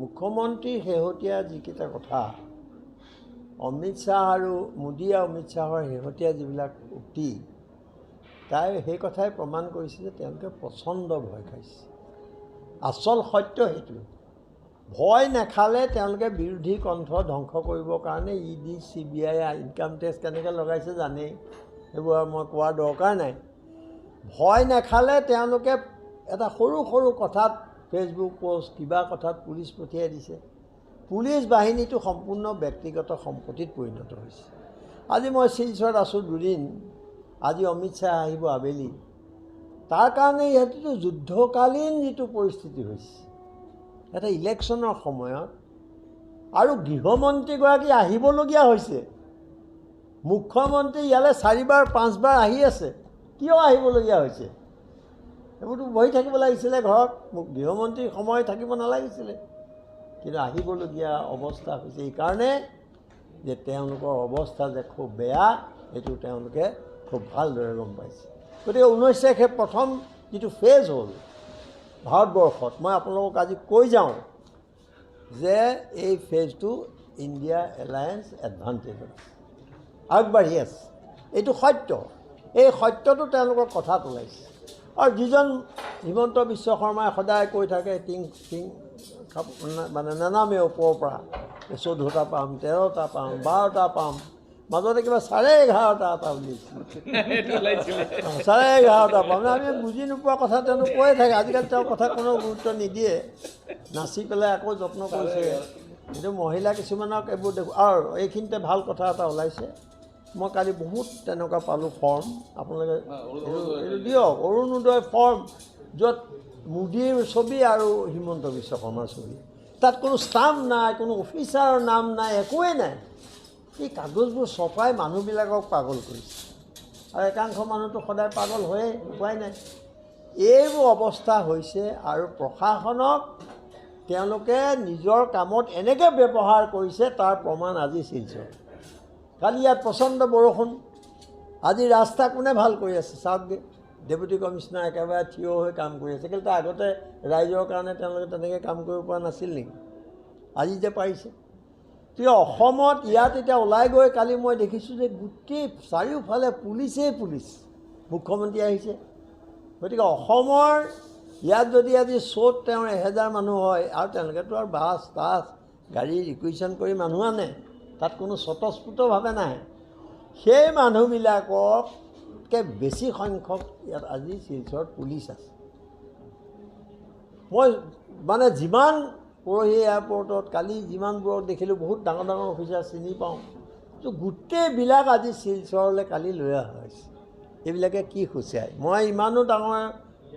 মুখ্যমন্ত্ৰীৰ শেহতীয়া যিকেইটা কথা অমিত শ্বাহ আৰু মোদী আৰু অমিত শ্বাহৰ শেহতীয়া যিবিলাক উক্তি তাই সেই কথাই প্ৰমাণ কৰিছে যে তেওঁলোকে প্ৰচণ্ড ভয় খাইছে। আচল সত্য সেইটো ভয় নাখালে তেওঁলোকে বিৰোধী কণ্ঠ ধ্বংস কৰিবৰ কাৰণে E D C B I income tax কেনেকৈ লগাইছে জানেই সেইবোৰ আৰু মই কোৱাৰ দৰকাৰ নাই। ভয় নাখালে তেওঁলোকে এটা সৰু সৰু কথাত ফেচবুক পষ্ট কিবা কথাত পুলিচ পঠিয়াই দিছে। পুলিচ বাহিনীটো সম্পূৰ্ণ ব্যক্তিগত সম্পত্তিত পৰিণত হৈছে। আজি মই শিলচৰত আছোঁ দুদিন। আজি অমিত শ্বাহ আহিব আবেলি। তাৰ কাৰণে ইয়াতেতো যুদ্ধকালীন যিটো পৰিস্থিতি হৈছে এটা ইলেকশ্যনৰ সময়ত আৰু গৃহমন্ত্ৰীগৰাকী আহিবলগীয়া হৈছে। মুখ্যমন্ত্ৰী ইয়ালৈ চাৰিবাৰ পাঁচবাৰ আহি আছে। কিয় আহিবলগীয়া হৈছে? এইবোৰতো বহি থাকিব লাগিছিলে ঘৰত। মোক গৃহমন্ত্ৰীৰ সময় থাকিব নালাগিছিলে। কিন্তু আহিবলগীয়া অৱস্থা হৈছে এইকাৰণে যে তেওঁলোকৰ অৱস্থা যে খুব বেয়া সেইটো তেওঁলোকে খুব ভালদৰে গম পাইছে। গতিকে ঊনৈছ তাৰিখে প্ৰথম যিটো ফেজ হ'ল ভাৰতবৰ্ষত মই আপোনালোকক আজি কৈ যাওঁ যে এই ফেজটো ইণ্ডিয়া এলায়েন্স এডভান্টেজত আগবাঢ়ি আছে। এইটো সত্য। এই সত্যটো তেওঁলোকৰ কথাত ওলাইছে। আৰু যিজন হিমন্ত বিশ্ব শৰ্মাই সদায় কৈ থাকে টিং টিং মানে নানামে ওপৰৰ পৰা চৈধ্যটা পাম তেৰটা পাম বাৰটা পাম মাজতে কিবা চাৰে এঘাৰটা এটা অঁ, চাৰে এঘাৰটা পাম। আমি বুজি নোপোৱা কথা তেওঁলোক কৈয়ে থাকে। আজিকালি তেওঁৰ কথা কোনো গুৰুত্ব নিদিয়ে। নাচি পেলাই আকৌ যত্ন কৰিছে। কিন্তু মহিলা কিছুমানক এইবোৰ দেখোঁ আৰু এইখিনিতে ভাল কথা এটা ওলাইছে। মই কালি বহুত তেনেকুৱা পালোঁ ফৰ্ম আপোনালোকে এইটো দিয়ক অৰুণোদয় ফৰ্ম য'ত মোদীৰ ছবি আৰু হিমন্ত বিশ্ব শৰ্মাৰ ছবি। তাত কোনো ষ্টাম্প নাই কোনো অফিচাৰৰ নাম নাই একোৱেই নাই। এই কাগজবোৰ চপাই মানুহবিলাকক পাগল কৰিছে। আৰু একাংশ মানুহটো সদায় পাগল হয়েই উপায় নাই। এইবোৰ অৱস্থা হৈছে আৰু প্ৰশাসনক তেওঁলোকে নিজৰ কামত এনেকৈ ব্যৱহাৰ কৰিছে তাৰ প্ৰমাণ আজি শিলচৰ কালি ইয়াত প্ৰচণ্ড বৰষুণ। আজি ৰাস্তা কোনে ভাল কৰি আছে? চাওকগৈ ডেপুটি কমিশ্যনাৰ একেবাৰে থিয় হৈ কাম কৰি আছে। কিন্তু আগতে ৰাইজৰ কাৰণে তেওঁলোকে তেনেকৈ কাম কৰিব পৰা নাছিল নেকি? আজি যে পাৰিছে। গতিকে অসমত ইয়াত এতিয়া ওলাই গৈ কালি মই দেখিছোঁ যে গোটেই চাৰিওফালে পুলিচেই পুলিচ। মুখ্যমন্ত্ৰী আহিছে। গতিকে অসমৰ ইয়াত যদি আজি চ'ত তেওঁৰ এহেজাৰ মানুহ হয় আৰু তেওঁলোকেতো আৰু বাছ টাছ গাড়ী ৰিকুইশ্যন কৰি মানুহ আনে। তাত কোনো স্বতঃস্ফূৰ্তভাৱে নাহে সেই মানুহবিলাকতকৈ বেছি সংখ্যক ইয়াত আজি শিলচৰত পুলিচ আছে। মই মানে যিমান পৰহি এয়াৰপৰ্টত কালি যিমানবোৰক দেখিলোঁ বহুত ডাঙৰ ডাঙৰ অফিচাৰ চিনি পাওঁ। তো গোটেইবিলাক আজি শিলচৰলৈ কালি লৈ অহা হৈছে। এইবিলাকে কি সূচায়? মই ইমানো ডাঙৰ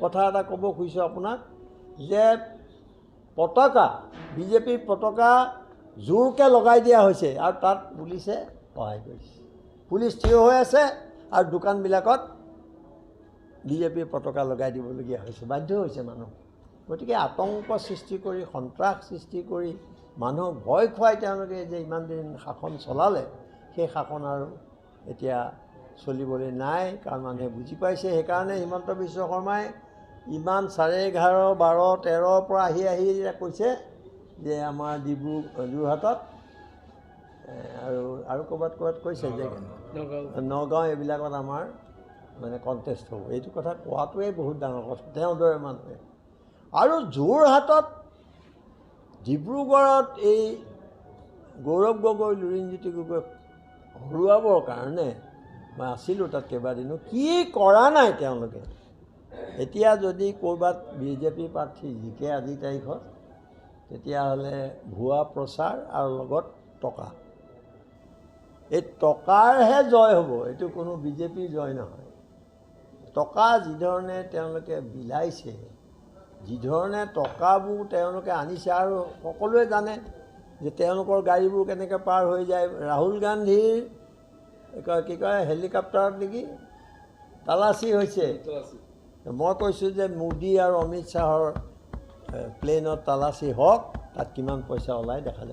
কথা এটা ক'ব খুজিছোঁ আপোনাক যে পতাকা বিজেপিৰ পতাকা জোৰকৈ লগাই দিয়া হৈছে আৰু তাত পুলিচে সহায় কৰিছে। পুলিচ থিয় হৈ আছে আৰু দোকানবিলাকত বিজেপিৰ পতাকা লগাই দিবলগীয়া হৈছে বাধ্য হৈছে মানুহ। গতিকে আতংক সৃষ্টি কৰি সন্ত্ৰাস সৃষ্টি কৰি মানুহক ভয় খুৱাই তেওঁলোকে যে ইমান দিন শাসন চলালে সেই শাসন আৰু এতিয়া চলিবলৈ নাই কাৰণ মানুহে বুজি পাইছে। সেইকাৰণে হিমন্ত বিশ্ব শৰ্মাই ইমান চাৰে এঘাৰ বাৰ তেৰৰ পৰা আহি আহি কৈছে যে আমাৰ ডিব্ৰু যোৰহাটত আৰু আৰু ক'ৰবাত ক'ৰবাত কৈছে যে নগাঁও এইবিলাকত আমাৰ মানে কণ্টেষ্ট হ'ব। এইটো কথা কোৱাটোৱেই বহুত ডাঙৰ কথা। তেওঁৰ দৰে মানুহে। আৰু যোৰহাটত ডিব্ৰুগড়ত এই গৌৰৱ গগৈ লুৰিণজ্যোতি গগৈ হৰুৱাবৰ কাৰণে মই আছিলোঁ তাত কেইবাদিনো কি কৰা নাই তেওঁলোকে? এতিয়া যদি ক'ৰবাত বিজেপি প্ৰাৰ্থী জিকে আজিৰ তাৰিখত তেতিয়াহ'লে ভুৱা প্ৰচাৰ আৰু লগত টকা। এই টকাৰহে জয় হ'ব এইটো কোনো বিজেপিৰ জয় নহয়। টকা যিধৰণে তেওঁলোকে বিলাইছে যিধৰণে টকাবোৰ তেওঁলোকে আনিছে আৰু সকলোৱে জানে যে তেওঁলোকৰ গাড়ীবোৰ কেনেকৈ পাৰ হৈ যায়। ৰাহুল গান্ধীৰ কি কয় কি কয় হেলিকপ্টাৰত নেকি? তালাচী হৈছে। মই কৈছোঁ যে মোদী আৰু অমিত শ্বাহৰ এ, প্লেনত তালাচী হওক তাত কিমান পইচা ওলাই দেখা যাব